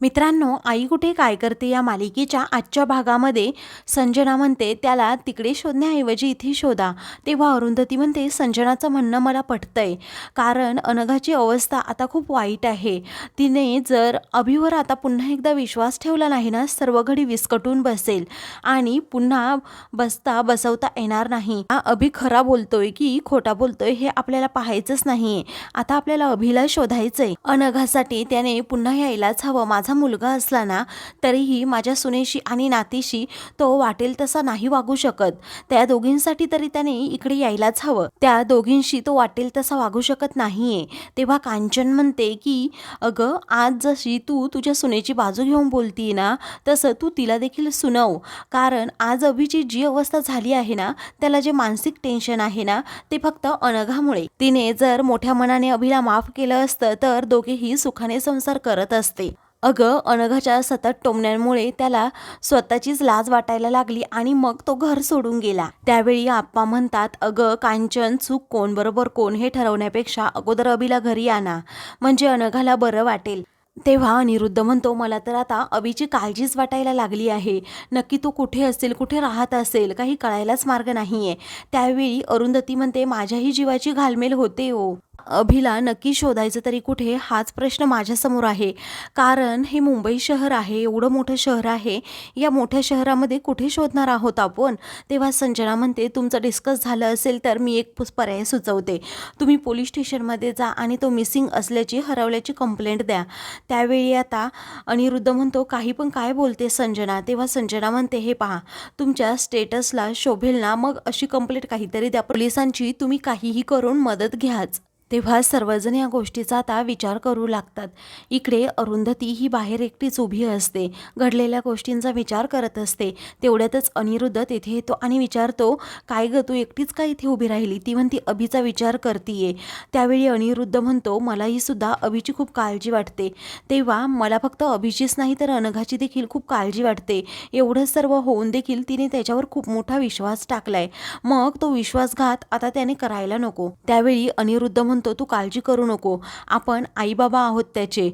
मित्रांनो आई कुठे काय करते या मालिकेच्या आजच्या भागामध्ये? संजना म्हणते त्याला तिकडे शोधण्याऐवजी इथे शोधा. तेव्हा अरुंधती म्हणते संजनाचं म्हणणं मला पटतंय. कारण अनघाची अवस्था आता खूप वाईट आहे. तिने जर अभिवर आता पुन्हा एकदा विश्वास ठेवला नाही ना सर्व घडी विस्कटून बसेल. आणि पुन्हा बसता बसवता येणार नाही. हा अभि खरा बोलतोय की खोटा बोलतोय हे आपल्याला पाहायचंच नाही. आता आपल्याला अभिला शोधायचंय. अनघासाठी त्याने पुन्हा यायलाच हवं. माझं माझा मुलगा असला ना तरीही माझ्या सुनेशी आणि नातीशी तो वाटेल तसा नाही वागू शकत. त्या दोघींसाठी तरी त्याने इकडे यायलाच हवं. त्या दोघींशी तो वाटेल तसा वागू शकत नाहीये. तेव्हा कांचन म्हणते की अगं आज जशी तू तुझ्या सुनेची बाजू घेऊन बोलतीये ना तसं तू तिला देखील सुनव. कारण आज अभिची जी अवस्था झाली आहे ना त्याला जे मानसिक टेन्शन आहे ना ते फक्त अनघामुळे. तिने जर मोठ्या मनाने अभिला माफ केलं असतं तर दोघेही सुखाने संसार करत असते. अगं अनघाच्या सतत टोमण्यांमुळे त्याला स्वतःचीच लाज वाटायला लागली आणि मग तो घर सोडून गेला. त्यावेळी आप्पा म्हणतात अगं कांचन चूक कोण बरोबर कोण हे ठरवण्यापेक्षा अगोदर अभिला घरी आणा म्हणजे अनघाला बरं वाटेल. तेव्हा अनिरुद्ध म्हणतो मला तर आता अभिची काळजीच वाटायला लागली आहे. नक्की तो कुठे असेल कुठे राहत असेल काही कळायलाच मार्ग नाही आहे त्यावेळी अरुंधती म्हणते माझ्याही जीवाची घालमेल होते हो. अभिला नक्की शोधायचं तरी कुठे हाच प्रश्न माझ्यासमोर आहे. कारण हे मुंबई शहर आहे एवढं मोठं शहर आहे या मोठ्या शहरामध्ये कुठे शोधणार आहोत आपण? तेव्हा संजना म्हणते तुमचं डिस्कस झालं असेल तर मी एक पर्याय सुचवते. तुम्ही पोलीस स्टेशनमध्ये जा आणि तो मिसिंग असल्याची हरवल्याची कंप्लेंट द्या. त्यावेळी आता अनिरुद्ध म्हणतो काही पण काय बोलते संजना तेव्हा संजना म्हणते हे पहा तुमच्या स्टेटसला शोभेल ना? मग अशी कंप्लेंट काहीतरी द्या. पोलिसांची तुम्ही काहीही करून मदत घ्याच. तेव्हा सर्वजण या गोष्टीचा आता विचार करू लागतात. इकडे अरुंधती ही बाहेर एकटीच उभी असते. घडलेल्या गोष्टींचा विचार करत असते. तेवढ्यातच अनिरुद्ध तेथे येतो आणि विचारतो काय ग तू एकटीच का इथे उभी राहिली? ती म्हणती अभिचा विचार करतीये. त्यावेळी अनिरुद्ध म्हणतो मलाही सुद्धा अभिची खूप काळजी वाटते. तेव्हा मला फक्त अभिचीच नाही तर अनघाची देखील खूप काळजी वाटते. एवढं सर्व होऊन देखील तिने त्याच्यावर खूप मोठा विश्वास टाकलाय. मग तो विश्वासघात आता त्याने करायला नको. त्यावेळी अनिरुद्ध म्हणतो तू काळजी करू नको. आपण आईबाबा आहोत त्याचे.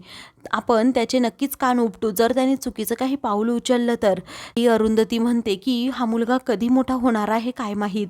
आपण त्याचे नक्कीच कान उपटू. जर त्याने चुकीचं काही पाऊल उचललं तर ही अरुंधती म्हणते की हा मुलगा कधी मोठा होणार आहे काय माहीत.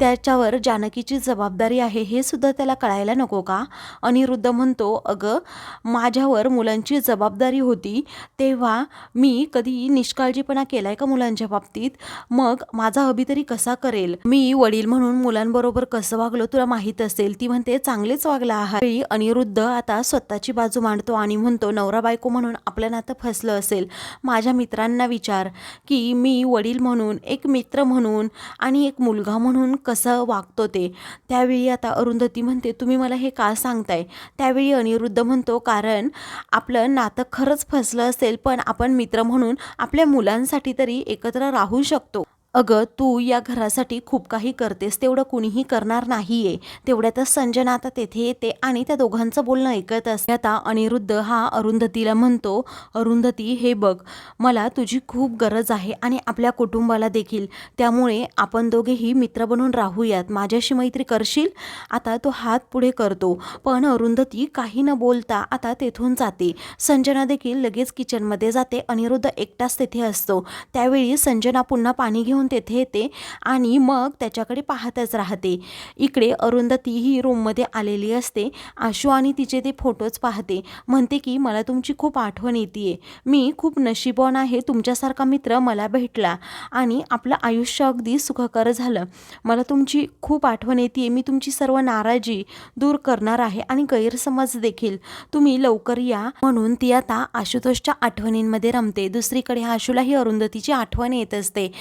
त्याच्यावर जानकीची जबाबदारी आहे हे सुद्धा त्याला कळायला नको का? अनिरुद्ध म्हणतो अगं माझ्यावर मुलांची जबाबदारी होती. तेव्हा मी कधी निष्काळजीपणा केलाय का मुलांच्या बाबतीत? मग माझा अभितरी कसा करेल? मी वडील म्हणून मुलांबरोबर कसं वागलो तुला माहीत असेल? ती म्हणते चांगलेच वागला आहात अनिरुद्ध आता स्वतःची बाजू मांडतो आणि म्हणतो नवरा बायको म्हणून आपलं नातं फसलं असेल. माझ्या मित्रांना विचार की मी वडील म्हणून एक मित्र म्हणून आणि एक मुलगा म्हणून कसं वागतो ते. त्यावेळी आता अरुंधती म्हणते तुम्ही मला हे का सांगताय? त्यावेळी अनिरुद्ध म्हणतो कारण आपलं नातं खरंच फसलं असेल पण आपण मित्र म्हणून आपल्या मुलांसाठी तरी एकत्र राहू शकतो. अगं तू या घरासाठी खूप काही करतेस तेवढं कुणीही करणार नाहीये. तेवढ्यातच संजना आता तेथे येते आणि त्या दोघांचं बोलणं ऐकत असते. आता अनिरुद्ध हा अरुंधतीला म्हणतो अरुंधती हे बघ मला तुझी खूप गरज आहे आणि आपल्या कुटुंबाला देखील. त्यामुळे आपण दोघेही मित्र बनून राहूयात. माझ्याशी मैत्री करशील? आता तो हात पुढे करतो. पण अरुंधती काही न बोलता आता तेथून जाते. संजना देखील लगेच किचनमध्ये जाते. अनिरुद्ध एकटाच तेथे असतो. त्यावेळी संजना पुन्हा पाणी घेऊन तेथे येते आणि मग त्याच्याकडे पाहतच राहते. इकडे अरुंधती ही रूममध्ये आलेली असते. आशू आणि तिचे ते फोटोज पाहते. म्हणते की मला तुमची खूप आठवण येते मी खूप नशीबवान आहे. तुमच्यासारखा मित्र मला भेटला आणि आपलं आयुष्य अगदी सुखकर झालं. मला तुमची खूप आठवण येते मी तुमची सर्व नाराजी दूर करणार आहे आणि गैरसमज देखील. तुम्ही लवकर या. म्हणून ती आता आशुतोषच्या आठवणींमध्ये रमते. दुसरीकडे आशूलाही अरुंधतीची आठवण येत असते.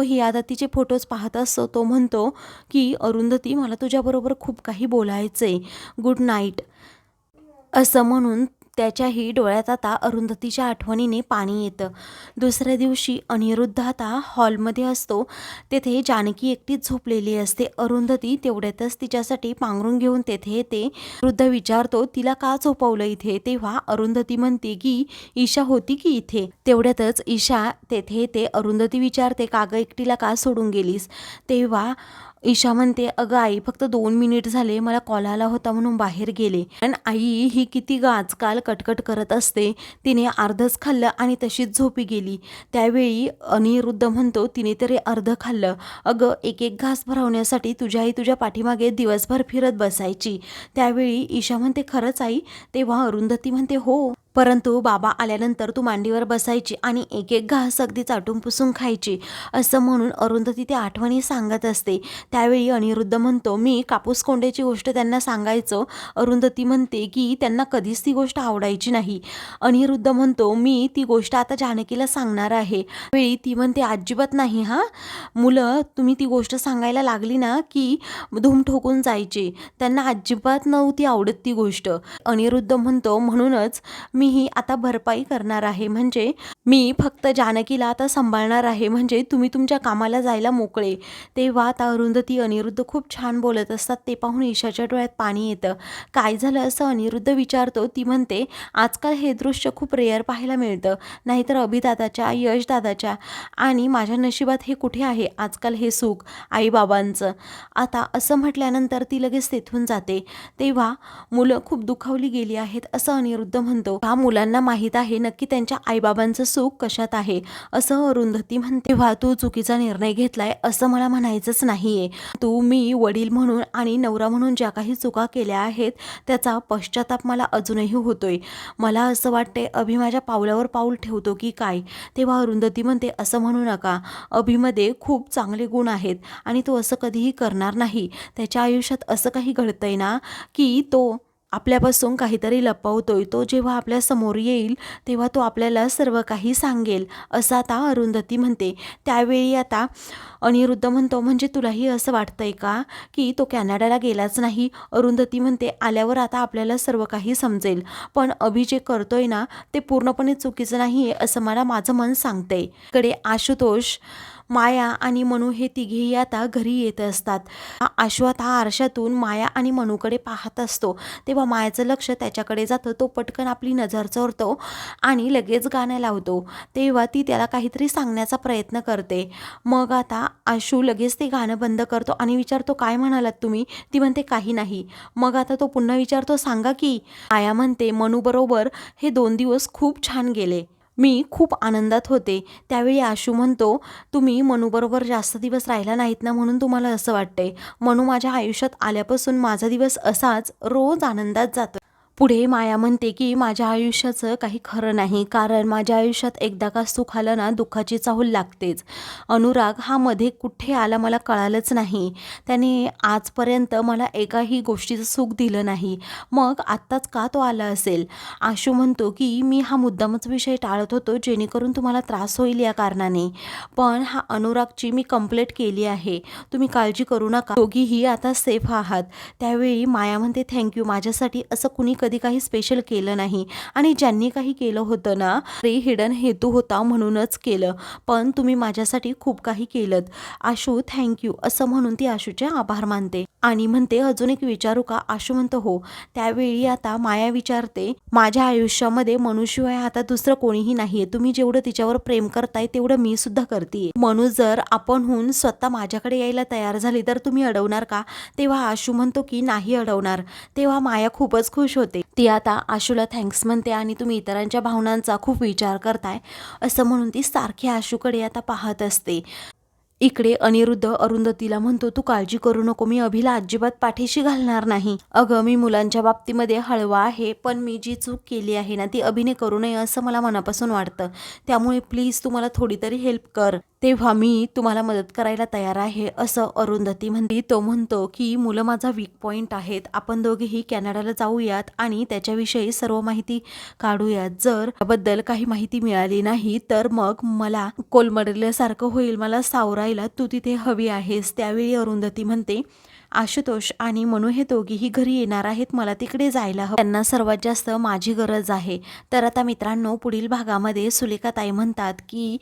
ही आता तिचे फोटोज पाहत असतो तो म्हणतो की अरुंधती मला तुझ्याबरोबर खूप काही बोलायचं आहे गुड नाईट असं म्हणून त्याच्याही डोळ्यात आता अरुंधतीच्या आठवणीने पाणी येतं. दुसऱ्या दिवशी अनिरुद्ध आता हॉलमध्ये असतो. तेथे जानकी एकटीच झोपलेली असते. अरुंधती तेवढ्यातच तिच्यासाठी पांघरून घेऊन तेथे येते. वृद्ध विचारतो तिला का झोपवलं इथे? तेव्हा अरुंधती म्हणते की ईशा होती की इथे? तेवढ्यातच ईशा तेथे येते. अरुंधती विचारते का गं एकटीला का सोडून गेलीस? तेव्हा ईशा म्हणते अगं आई फक्त दोन मिनिट झाले मला कॉल आला होता म्हणून बाहेर गेले. पण आई ही किती ग आजकाल कटकट करत असते. तिने अर्धच खाल्लं आणि तशीच झोपी गेली. त्यावेळी अनिरुद्ध म्हणतो तिने तरी अर्ध खाल्लं. अगं एक एक घास भरवण्यासाठी तुझ्या आई तुझ्या पाठीमागे दिवसभर फिरत बसायची. त्यावेळी ईशा म्हणते खरंच आई? तेव्हा अरुंधती म्हणते हो. परंतु बाबा आल्यानंतर तू मांडीवर बसायची आणि एक एक घास अगदी चाटून पुसून खायची असं म्हणून अरुंधती ते आठवणी सांगत असते. त्यावेळी अनिरुद्ध म्हणतो मी कापूस कोंड्याची गोष्ट त्यांना सांगायचो. अरुंधती म्हणते की त्यांना कधीच ती गोष्ट आवडायची नाही. अनिरुद्ध म्हणतो मी ती गोष्ट आता जानकीला सांगणार आहे. वेळी ती म्हणते अजिबात नाही हां. मुलं तुम्ही ती गोष्ट सांगायला लागली ना की धूम ठोकून जायचे. त्यांना अजिबात नव्हती आवडत ती गोष्ट. अनिरुद्ध म्हणतो म्हणूनच मी ही आता भरपाई करणार आहे. म्हणजे मी फक्त जानकीला आता सांभाळणार आहे. म्हणजे तुम्ही तुमच्या कामाला जायला मोकळे. तेव्हा आता अरुंधती अनिरुद्ध खूप छान बोलत असतात. ते पाहून ईशाच्या डोळ्यात पाणी येतं. काय झालं असं अनिरुद्ध विचारतो. ती म्हणते आजकाल हे दृश्य खूप रेअर पाहायला मिळतं. नाहीतर अभिदादाच्या यशदादाच्या आणि माझ्या नशिबात हे कुठे आहे? आजकाल हे सुख आईबाबांचं. आता असं म्हटल्यानंतर ती लगेच तेथून जाते. तेव्हा मुलं खूप दुखावली गेली आहेत असं अनिरुद्ध म्हणतो. हा मुलांना माहीत आहे नक्की त्यांच्या आईबाबांचं सुख कशात आहे? असं अरुंधती म्हणते. तेव्हा तू चुकीचा निर्णय घेतलाय असं मला म्हणायचंच नाहीये. तू मी वडील म्हणून आणि नवरा म्हणून ज्या काही चुका केल्या आहेत त्याचा पश्चाताप मला अजूनही होतोय. मला असं वाटते अभि माझ्या पावलावर पाऊल ठेवतो की काय? तेव्हा अरुंधती म्हणते असं म्हणू नका. अभिमध्ये खूप चांगले गुण आहेत आणि तो असं कधीही करणार नाही. त्याच्या आयुष्यात असं काही घडतंय ना की तो आपल्यापासून काहीतरी लपवतोय तो जेव्हा आपल्यासमोर येईल तेव्हा तो आपल्याला सर्व काही सांगेल असं आता अरुंधती म्हणते. त्यावेळी आता अनिरुद्ध म्हणतो म्हणजे तुलाही असं वाटतंय का की तो कॅनडाला गेलाच नाही? अरुंधती म्हणते आल्यावर आता आपल्याला सर्व काही समजेल पण अभि जे करतोय ना ते पूर्णपणे चुकीचं नाही आहे असं मला माझं मन सांगतंय. कडे आशुतोष माया आणि मनू हे तिघेही आता घरी येत असतात. अश्वत हा आता आरशातून माया आणि मनूकडे पाहत असतो. तेव्हा मायाचं लक्ष त्याच्याकडे जातं. तो पटकन आपली नजर चोरतो आणि लगेच गाणं लावतो. तेव्हा ती त्याला काहीतरी सांगण्याचा प्रयत्न करते. मग आता आशू लगेच ते गाणं बंद करतो आणि विचारतो काय म्हणालात तुम्ही? ती म्हणते काही नाही. मग आता तो पुन्हा विचारतो सांगा की. माया म्हणते मनूबरोबर हे दोन दिवस खूप छान गेले. मी खूप आनंदात होते. त्यावेळी आशू म्हणतो तुम्ही मनूबरोबर जास्त दिवस राहिला नाहीत ना म्हणून तुम्हाला असं वाटतंय. मनू माझ्या आयुष्यात आल्यापासून माझा दिवस असाच रोज आनंदात जातो पुढे माया म्हणते की माझ्या आयुष्याचं काही खरं नाही कारण माझ्या आयुष्यात एकदा का सुख आलं ना दुःखाची चाहूल लागतेच. अनुराग हा मध्ये कुठे आला मला कळालंच नाही. त्याने आजपर्यंत मला एकाही गोष्टीचं सुख दिलं नाही. मग आत्ताच का तो आला असेल? आशू म्हणतो की मी हा मुद्दामच विषय टाळत होतो जेणेकरून तुम्हाला त्रास होईल या कारणाने. पण हा अनुरागची मी कंप्लेंट केली आहे. तुम्ही काळजी करू नका. दोघीही आता सेफ आहात. त्यावेळी माया म्हणते थँक्यू माझ्यासाठी असं कुणी कधी काही स्पेशल केलं नाही. आणि ज्यांनी काही केलं होतं ना ते हिडन हेतू होता म्हणूनच केलं. पण तुम्ही माझ्यासाठी खूप काही केलं आशू थँक्यू असं म्हणून ती आशूचे आभार मानते. आणि म्हणते अजून एक विचारू का आशू म्हणतो हो. त्यावेळी आता माया विचारते माझ्या आयुष्यामध्ये मनुशिवाय आता दुसरं कोणीही नाहीये. तुम्ही जेवढं तिच्यावर प्रेम करताय तेवढं मी सुद्धा करते मनू जर आपणहून स्वतः माझ्याकडे यायला तयार झाली तर तुम्ही अडवणार का? तेव्हा आशू म्हणतो की नाही अडवणार. तेव्हा माया खूपच खुश होते. ती आता आशूला थँक्स म्हणते आणि तुम्ही इतरांच्या भावनांचा खूप विचार करताय असं म्हणून ती सारखी आशूकडे आता पाहत असते. इकडे अनिरुद्ध अरुंधतीला म्हणतो तू काळजी करू नको मी अभिला अजिबात पाठीशी घालणार नाही. अगं मी मुलांच्या बाबतीमध्ये हळवा आहे पण मी जी चूक केली आहे ना ती अभिने करू नये असं मला मनापासून वाटतं. त्यामुळे प्लीज तू मला थोडी तरी हेल्प कर. तेव्हा मी तुम्हाला मदत करायला तयार आहे असं अरुंधती म्हणते. तो म्हणतो की मुलं माझा वीक पॉईंट आहेत. आपण दोघेही कॅनडाला जाऊयात आणि त्याच्याविषयी सर्व माहिती काढूयात. जर त्याबद्दल काही माहिती मिळाली नाही तर मग मला कोलमडल्यासारखं होईल. मला सावरायला तू तिथे हवी आहेस. त्यावेळी अरुंधती म्हणते आशुतोष आणि मनू हे दोघीही घरी येणार आहेत. मला तिकडे जायला हवं. त्यांना सर्वात जास्त माझी गरज आहे. तर आता मित्रांनो पुढील भागामध्ये सुलेखाताई म्हणतात की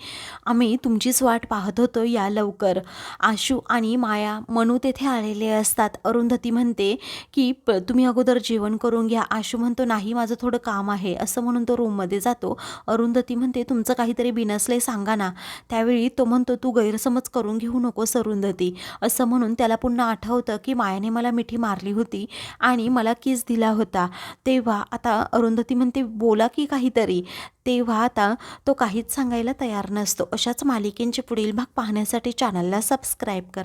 आम्ही तुमचीच वाट पाहत होतो या लवकर. आशू आणि माया मनू तेथे आलेले असतात. अरुंधती म्हणते की प तुम्ही अगोदर जेवण करून घ्या. आशू म्हणतो नाही माझं थोडं काम आहे. असं म्हणून तो रूममध्ये जातो. अरुंधती म्हणते तुमचं काहीतरी बिनसलंय सांगा ना. त्यावेळी तो म्हणतो तू गैरसमज करून घेऊ नकोस अरुंधती. असं म्हणून त्याला पुन्हा आठवतं की मायाने मला मिठी मारली होती आणि मला किस दिला होता. तेव्हा आता अरुंधती म्हणते बोला की काहीतरी. तेव्हा आता तो काहीच सांगायला तयार नसतो. अशाच मालिकेंचे पुढील भाग पाहण्यासाठी चॅनलला सबस्क्राईब करा.